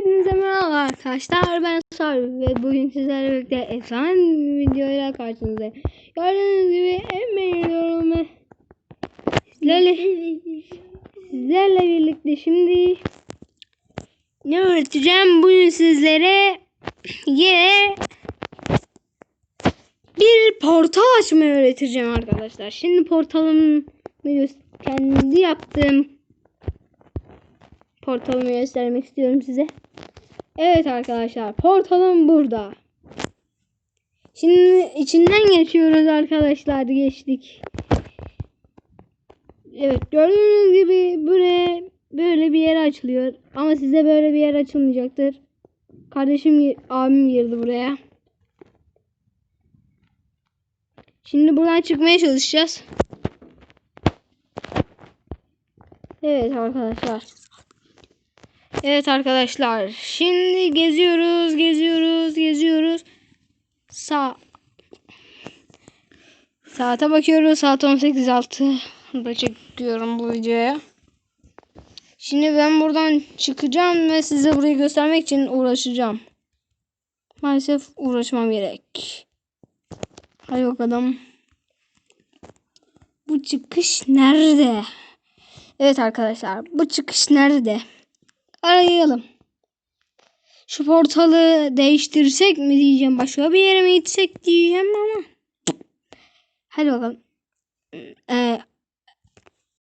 Hepinize merhaba arkadaşlar ben Sarı ve bugün sizlerle birlikte efsane bir videoyla karşınızdayım. Gördüğünüz gibi en beğeniyorum sizlerle, sizlerle birlikte şimdi ne öğreteceğim bugün sizlere yine bir portal açmayı öğreteceğim arkadaşlar. Şimdi portalımı kendi yaptığım portalımı göstermek istiyorum size. Evet arkadaşlar portalım burada. Şimdi içinden geçiyoruz arkadaşlar geçtik. Evet gördüğünüz gibi buraya böyle bir yer açılıyor. Ama size böyle bir yer açılmayacaktır. Kardeşim abim girdi buraya. Şimdi buradan çıkmaya çalışacağız. Evet arkadaşlar. Evet arkadaşlar. Şimdi geziyoruz, geziyoruz, geziyoruz. Sağ Saate bakıyoruz. Saat 18.06. Da çekiyorum bu videoya. Şimdi ben buradan çıkacağım ve size burayı göstermek için uğraşacağım. Maalesef uğraşmam gerek. Hadi bakalım. Bu çıkış nerede? Evet arkadaşlar. Bu çıkış nerede? Arayalım. Şu portalı değiştirsek mi diyeceğim. Başka bir yere mi gitsek diyeceğim ama. Hadi bakalım.